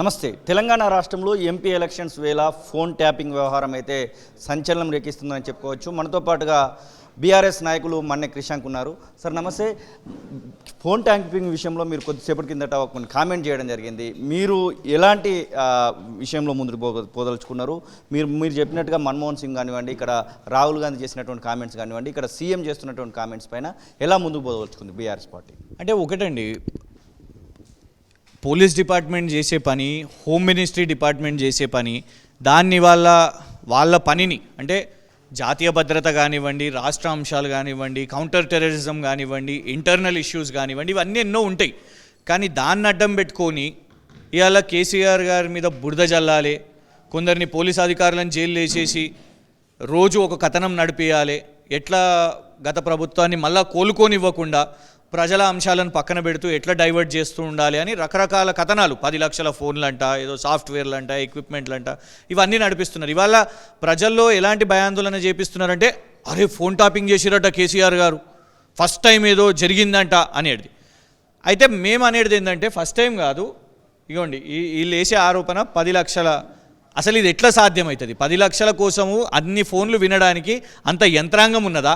నమస్తే. తెలంగాణ రాష్ట్రంలో MP elections వేళ ఫోన్ ట్యాపింగ్ వ్యవహారం అయితే సంచలనం రేకిస్తుందని చెప్పుకోవచ్చు. మనతో పాటుగా బీఆర్ఎస్ నాయకులు మన్నె క్రిషాంక్ ఉన్నారు. సార్ నమస్తే. ఫోన్ ట్యాపింగ్ విషయంలో మీరు కొద్దిసేపటి కిందట కొన్ని కామెంట్ చేయడం జరిగింది. మీరు ఎలాంటి విషయంలో ముందుకు పో పోదలుచుకున్నారు? మీరు మీరు చెప్పినట్టుగా మన్మోహన్ సింగ్ కానివ్వండి ఇక్కడ రాహుల్ గాంధీ చేసినటువంటి కామెంట్స్ కానివ్వండి ఇక్కడ సీఎం చేస్తున్నటువంటి కామెంట్స్ పైన ఎలా ముందుకు పోదలుచుకుంది బీఆర్ఎస్ పార్టీ? అంటే ఒకటండి పోలీస్ డిపార్ట్మెంట్ చేసే పని హోమ్ మినిస్ట్రీ డిపార్ట్మెంట్ చేసే పని దాన్ని వాళ్ళ వాళ్ళ పనిని అంటే జాతీయ భద్రత కానివ్వండి రాష్ట్ర అంశాలు కానివ్వండి కౌంటర్ టెర్రరిజం కానివ్వండి ఇంటర్నల్ ఇష్యూస్ కానివ్వండి ఇవన్నీ ఎన్నో ఉంటాయి. కానీ దాన్ని అడ్డం పెట్టుకొని ఇవాళ కేసీఆర్ గారి మీద బురద జల్లాలి కొందరిని పోలీస్ అధికారులను జైలు వేసేసి రోజు ఒక కథనం నడిపియాలి ఎట్లా గత ప్రభుత్వాన్ని మళ్ళా కోలుకోనివ్వకుండా ప్రజల అంశాలను పక్కన పెడుతూ ఎట్లా డైవర్ట్ చేస్తూ ఉండాలి అని రకరకాల కథనాలు. పది లక్షల ఫోన్లంట ఏదో సాఫ్ట్వేర్లు అంట ఎక్విప్మెంట్లు అంట ఇవన్నీ నడిపిస్తున్నారు. ఇవాళ ప్రజల్లో ఎలాంటి భయాందోళన చేపిస్తున్నారంటే అరే ఫోన్ టాపింగ్ చేసిరట కేసీఆర్ గారు. ఫస్ట్ టైం ఏదో జరిగిందంట అనేది అయితే మేము అనేది ఏంటంటే ఫస్ట్ టైం కాదు ఇగోండి ఈ వీళ్ళు వేసే ఆరోపణ పది లక్షల అసలు ఇది ఎట్లా సాధ్యమవుతుంది పది లక్షల కోసము అన్ని ఫోన్లు వినడానికి అంత యంత్రాంగం ఉన్నదా?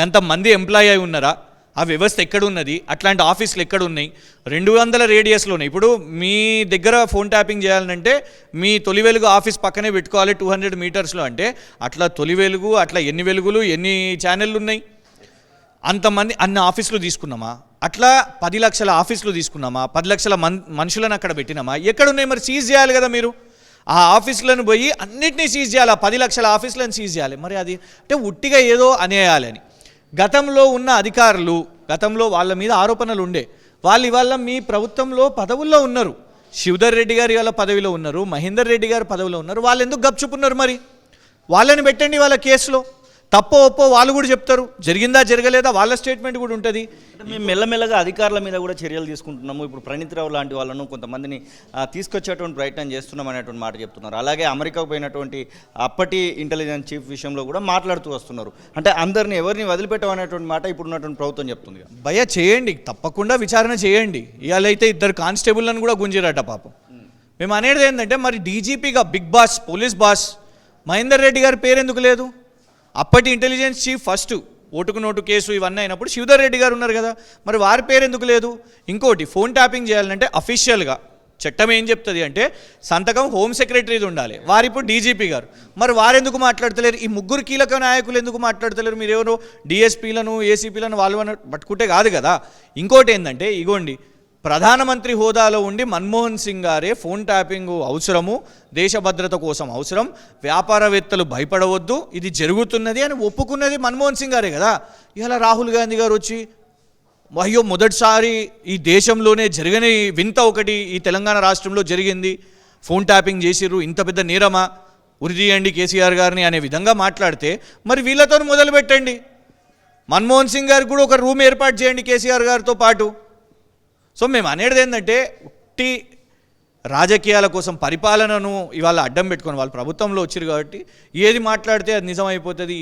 గంత మంది ఎంప్లాయ్ అయి ఉన్నారా? ఆ వ్యవస్థ ఎక్కడున్నది? అట్లాంటి ఆఫీసులు ఎక్కడున్నాయి? రెండు వందల రేడియస్లో ఉన్నాయి ఇప్పుడు మీ దగ్గర ఫోన్ ట్యాపింగ్ చేయాలంటే మీ తొలి వెలుగు ఆఫీస్ పక్కనే పెట్టుకోవాలి టూ హండ్రెడ్ మీటర్స్లో అంటే. అట్లా తొలి వెలుగు అట్లా ఎన్ని వెలుగులు ఎన్ని ఛానళ్ళు ఉన్నాయి అంతమంది అన్ని ఆఫీసులు తీసుకున్నామా? అట్లా పది లక్షల ఆఫీసులు తీసుకున్నామా? పది లక్షల మన్ మనుషులను అక్కడ పెట్టినామా? ఎక్కడున్నాయి మరి సీజ్ చేయాలి కదా మీరు? ఆ ఆఫీసులను పోయి అన్నిటినీ సీజ్ చేయాలి. ఆ పది లక్షల ఆఫీసులను సీజ్ చేయాలి. మరి అది అంటే ఉట్టిగా ఏదో అనేయాలి అని. గతంలో ఉన్న అధికారులు గతంలో వాళ్ళ మీద ఆరోపణలు ఉండే. వాళ్ళు ఇవాళ మీ ప్రభుత్వంలో పదవుల్లో ఉన్నారు. శివధర్ రెడ్డి గారు ఇవాళ పదవిలో ఉన్నారు. మహేందర్ రెడ్డి గారు పదవిలో ఉన్నారు. వాళ్ళు ఎందుకు గప్చుపున్నారు మరి? వాళ్ళని పెట్టండి వాళ్ళ కేసులో. తప్పో ఒప్పో వాళ్ళు కూడా చెప్తారు. జరిగిందా జరగలేదా వాళ్ళ స్టేట్మెంట్ కూడా ఉంటుంది. మేము మెల్లమెల్లగా అధికారుల మీద కూడా చర్యలు తీసుకుంటున్నాము. ఇప్పుడు ప్రణీత్ రావు లాంటి వాళ్ళను కొంతమందిని తీసుకొచ్చేటువంటి ప్రయత్నం చేస్తున్నాం అనేటువంటి మాట చెప్తున్నారు. అలాగే అమెరికాకు పోయినటువంటి అప్పటి ఇంటెలిజెన్స్ చీఫ్ విషయంలో కూడా మాట్లాడుతూ వస్తున్నారు. అంటే అందరిని ఎవరిని వదిలిపెట్టమనేటువంటి మాట ఇప్పుడు ఉన్నటువంటి ప్రభుత్వం చెప్తుంది. భయ చేయండి తప్పకుండా విచారణ చేయండి. ఇవాళ అయితే ఇద్దరు కానిస్టేబుల్లను కూడా గుంజిరట పాపం. మేము అనేది ఏంటంటే మరి డీజీపీగా big boss police boss Mahender Reddy గారి పేరు ఎందుకు లేదు? అప్పటి ఇంటెలిజెన్స్ చీఫ్ ఫస్ట్ ఓటుకు నోటు కేసు ఇవన్నీ అయినప్పుడు శివధర్ రెడ్డి గారు ఉన్నారు కదా. మరి వారి పేరు ఎందుకు లేదు? ఇంకోటి ఫోన్ ట్యాపింగ్ చేయాలంటే అఫీషియల్గా చట్టం ఏం చెప్తుంది అంటే సంతకం హోమ్ సెక్రటరీది ఉండాలి. వారు ఇప్పుడు డీజీపీ గారు. మరి వారెందుకు మాట్లాడతలేరు? ఈ ముగ్గురు కీలక నాయకులు ఎందుకు మాట్లాడతలేరు? మీరు ఎవరు డిఎస్పీలను ఏసీపీలను వాళ్ళు పట్టుకుంటే కాదు కదా. ఇంకోటి ఏంటంటే ఇగోండి ప్రధానమంత్రి హోదాలో ఉండి మన్మోహన్ సింగ్ గారే ఫోన్ ట్యాపింగ్ అవసరము దేశ భద్రత కోసం అవసరం. వ్యాపారవేత్తలు భయపడవద్దు ఇది జరుగుతున్నది అని ఒప్పుకున్నది మన్మోహన్ సింగ్ గారే కదా. ఇలా రాహుల్ గాంధీ గారు వచ్చి అయ్యో మొదటిసారి ఈ దేశంలోనే జరగని వింత ఒకటి ఈ తెలంగాణ రాష్ట్రంలో జరిగింది. ఫోన్ ట్యాపింగ్ చేసిర్రు ఇంత పెద్ద నేరమా? ఉరిదీయండి కేసీఆర్ గారిని అనే విధంగా మాట్లాడితే మరి వీళ్ళతో మొదలు పెట్టండి మన్మోహన్ సింగ్ గారికి కూడా ఒక రూమ్ ఏర్పాటు చేయండి కేసీఆర్ గారితో పాటు. సో మేము అనేది ఏంటంటే ఉట్టి రాజకీయాల కోసం పరిపాలనను ఇవాళ అడ్డం పెట్టుకొని వాళ్ళు ప్రభుత్వంలో వచ్చారు కాబట్టి ఏది మాట్లాడితే అది నిజమైపోతుంది